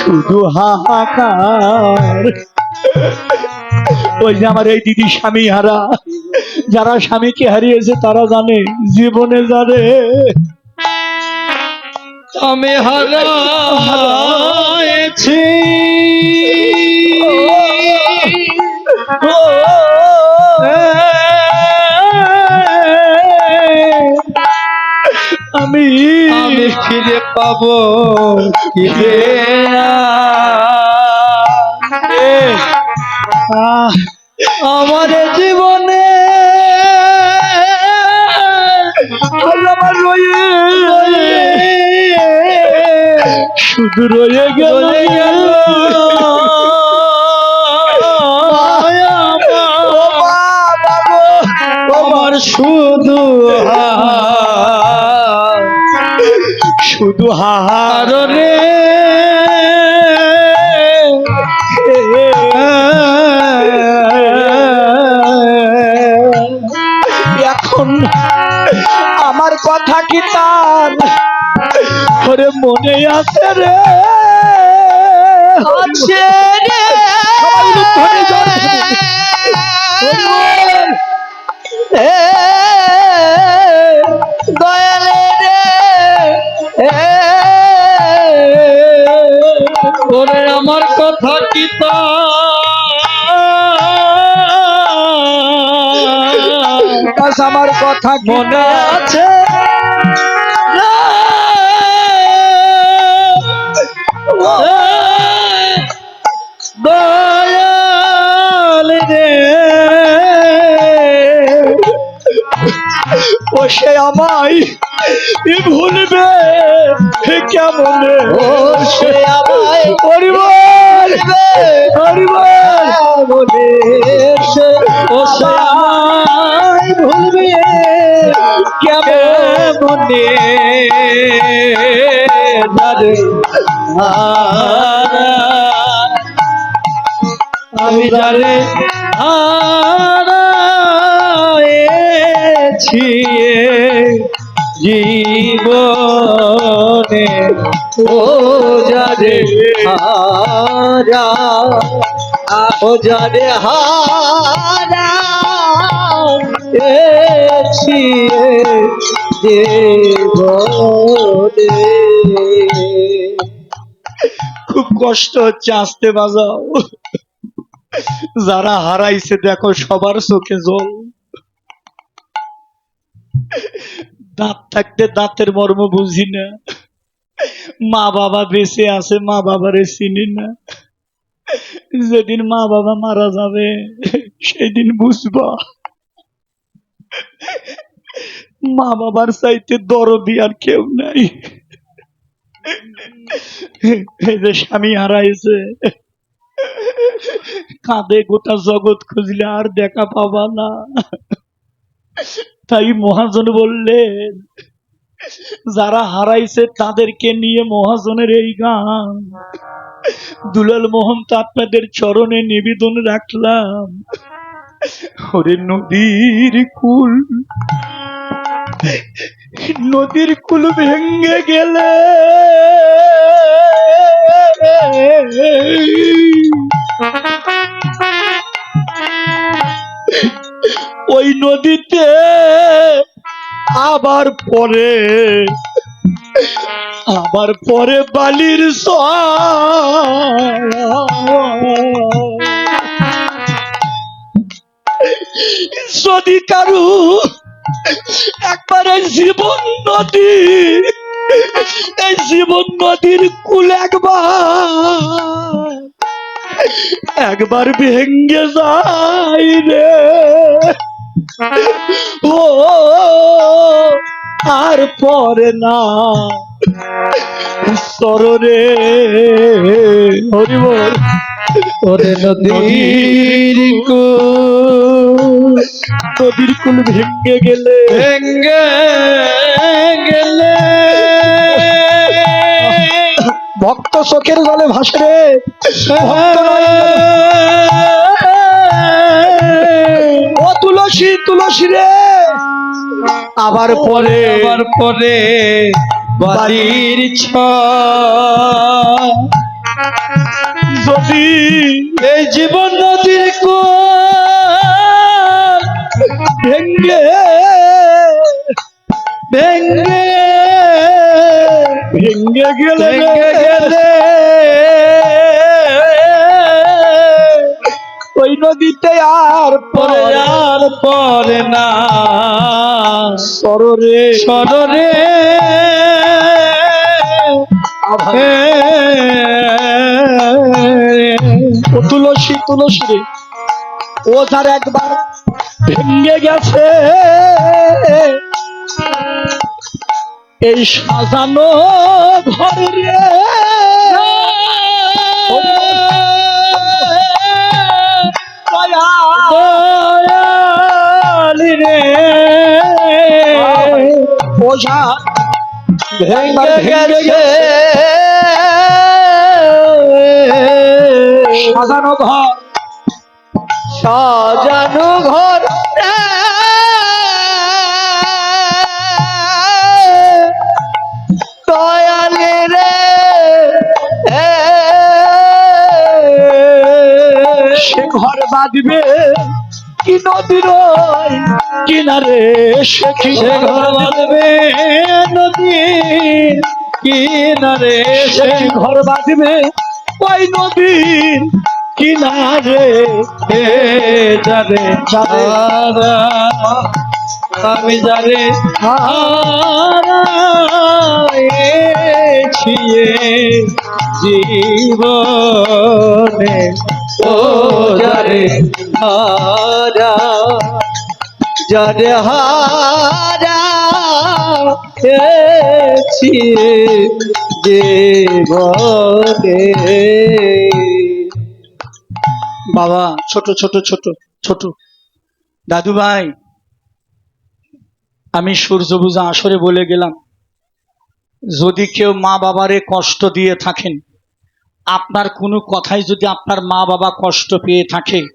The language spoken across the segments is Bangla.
শুধু হাহাকার। ওই যে আমার এই দিদি স্বামী হারা, যারা স্বামীকে হারিয়েছে তারা জানে, জীবনে জানে আমি হারাইছি আমি আমি ফিরে পাবো কি শুধু রয়ে গেল। আমার শুধু শুধু হাহার কারণে এখন আমার কথা কি ওরে মনে আছে রে। আছে রে। দয়ালে ওরে আমার কথা কি তা? আমার কথা মনে আছে ও সে আমায় ভুলবে কেমন? ও সে আমায় পরিবার পরিবার। ও সে আমায় ভুলবে কেমনে? আমি জানে হারায়েছি হারা ও হারা খুব কষ্ট হচ্ছে আসতে বাজাও। যারা হারাইছে দেখো, সবার চোখে জল। দাঁত থাকতে দাঁতের মর্ম বুঝি না। মা বাবা বেঁচে আছে, মা বাবারে চিনি না। যেদিন মা বাবা মারা যাবে, সেদিন বুঝবা। মা বাবার চাইতে দরদি আর কেউ নাই। এই যে স্বামী হারাইছে। কাঁদে গোটা জগৎ খুঁজলে আর দেখা পাবা না। তাই মহাজন বললেন যারা হারাইছে তাদেরকে নিয়ে মহাজনের এই গান। দুলাল মোহন তো আপনাদের চরণে নিবেদন রাখলাম। ওরে নদীর কুল নদীর কুল ভেঙ্গে গেলে ওই নদীতে আবার পরে আবার পরে বালির যদি কারু একবারে জীবন নদী, এই জীবন নদীর কুল একবার একবার ভেঙ্গে যায় রে। ও আর পরে না। সররে হরিবল ওরে নদীর কুল নদীর কুল ভেঙ্গে গেলে। ভেঙ্গে গেলে। ভক্ত চোখের জলে ভাসে রে। ও তুলসী তুলসী রে। আবার পরে আবার পরে বাড়ির ছ যদি এই জীবন নদীর কো ভেঙ্গে ভেঙ্গে ভেঙ্গে ভেঙ্গে গেলে নদীতে আর পরে আর পরে না। সররে সররে ও তুলসী তুলসী রে। ও যার একবার ভেঙ্গে গেছে। এই সাজানো ঘর দয়ালি রে ওঝা ভেঙ্গে গেছে। সাজানো ঘর। সাজানো ঘর। ঘর বাঁধবে? কি নদীর কিনারে সে কি ঘর বাঁধবে? নদীর কিনারে সে ঘর বাঁধবে? ওই নদীর কিনারে যারে যারা আমি যারে হারাইছি জীবনে। যারে হারা যারে হারা বাবা, ছোট ছোট ছোট ছোট। দাদু ভাই, আমি সূর্য পূজা আসরে বলে গেলাম, যদি কেউ মা বাবারে কষ্ট দিয়ে থাকেন আপনার কোনো কথাই যদি আপনার মা বাবা কষ্ট পেয়ে থাকে,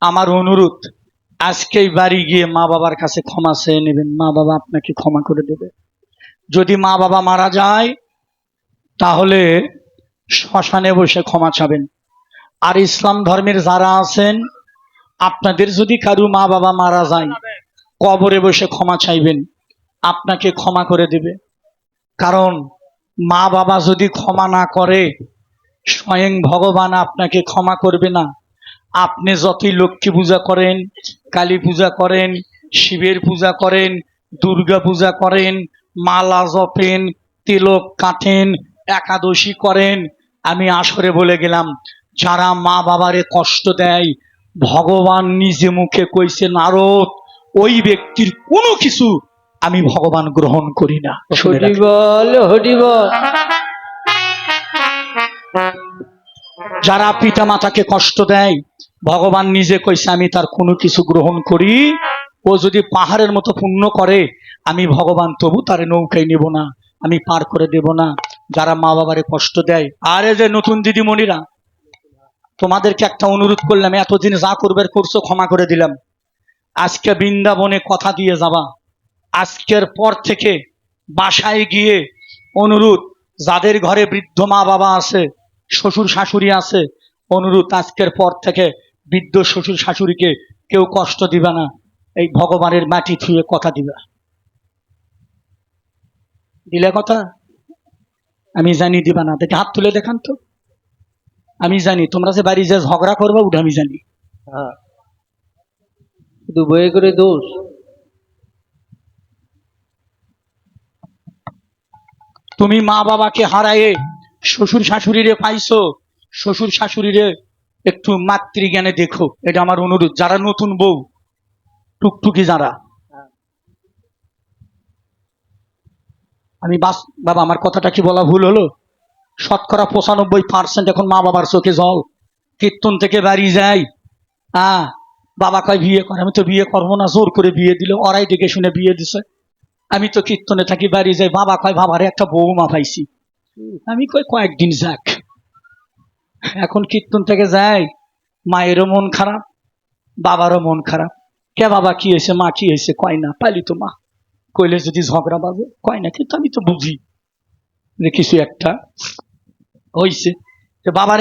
আমার অনুরোধ, আজকেই বাড়ি গিয়ে মা বাবার কাছে ক্ষমা চেয়ে নেবেন। মা বাবা আপনাকে ক্ষমা করে দেবে। যদি মা বাবা মারা যায়, তাহলে শ্মশানে বসে ক্ষমা চাবেন। আর ইসলাম ধর্মের যারা আছেন, আপনাদের যদি কারু মা বাবা মারা যায়, কবরে বসে ক্ষমা চাইবেন। আপনাকে ক্ষমা করে দেবে। কারণ মা বাবা যদি ক্ষমা না করে স্বয়ং ভগবান আপনাকে ক্ষমা করবে না। আপনি যতই লক্ষ্মী পূজা করেন, কালী পূজা করেন, শিবের পূজা করেন, দুর্গা পূজা করেন, মালা জপেন, তিলক কাটেন একাদশী করেন, আমি আসরে বলে গেলাম, যারা মা বাবারে কষ্ট দেয়, ভগবান নিজে মুখে কইছে, নারদ, ওই ব্যক্তির কোনো কিছু আমি ভগবান গ্রহণ করি না। শুনে হরি যারা পিতা মাতাকে কষ্ট দেয়, ভগবান নিজে কইছে, আমি তার কোনো কিছু গ্রহণ করি, ও যদি পাহাড়ের মতো পুণ্য করে, আমি ভগবান তবু তার নৌকায় নেব না, আমি পার করে দেব না। যারা মা বাবারে কষ্ট দেয়, আরে যে নতুন দিদিমণিরা, তোমাদেরকে একটা অনুরোধ করলাম, এতদিন যা করবে করছ ক্ষমা করে দিলাম। আজকে বৃন্দাবনে কথা দিয়ে যাবা। আজকের পর থেকে বাসায় গিয়ে অনুরোধ, যাদের ঘরে বৃদ্ধ মা বাবা আছে শ্বশুর শাশুড়ি আছে অনুরোধ আজকের পর থেকে বৃদ্ধ শ্বশুর শাশুড়িকে কেউ কষ্ট দিবে না এই ভগবানের মাটি থুয়ে কথা দিবা। দিলে কথা? আমি জানি দিবা না। দেখে হাত তুলে দেখান তো। আমি জানি তোমরা যে বাড়ি যে ঝগড়া করব ওটা আমি জানি। হ্যাঁ। শুধু বয়ে করে দোষ। তুমি মা বাবাকে হারায়ে শ্বশুর শাশুড়িরে পাইছো? শ্বশুর শাশুড়িরে একটু মাতৃজ্ঞানে দেখো। এটা আমার অনুরোধ। যারা নতুন বউ, টুকটুকি যারা। আমি বাস বাবা, আমার কথাটা কি বলা ভুল হলো? শতকরা পঁচানব্বই পার্সেন্ট এখন মা বাবার চোখে জল। কীর্তন থেকে বাড়ি যাই। হ্যাঁ বাবা কয়, বিয়ে করে, আমি তো বিয়ে করব না। জোর করে বিয়ে দিল। ওরাই ডেকে শুনে বিয়ে দিছে। আমি তো কীর্তনে থাকি, বাড়ি যাই। বাবা কয়, বাবারে একটা বৌমা পাইছি। আমি কই কয়েকদিন যাক। এখন কীর্তন থেকে যাই, মায়েরও মন খারাপ, বাবারও মন খারাপ। কে বাবা, কি হয়েছে? মা কি হয়েছে? কয় না তো মা। কইলে যদি ঝগড়া বাজে, কয় না, কিন্তু আমি তো বুঝি যে কিছু একটা হয়েছে বাবার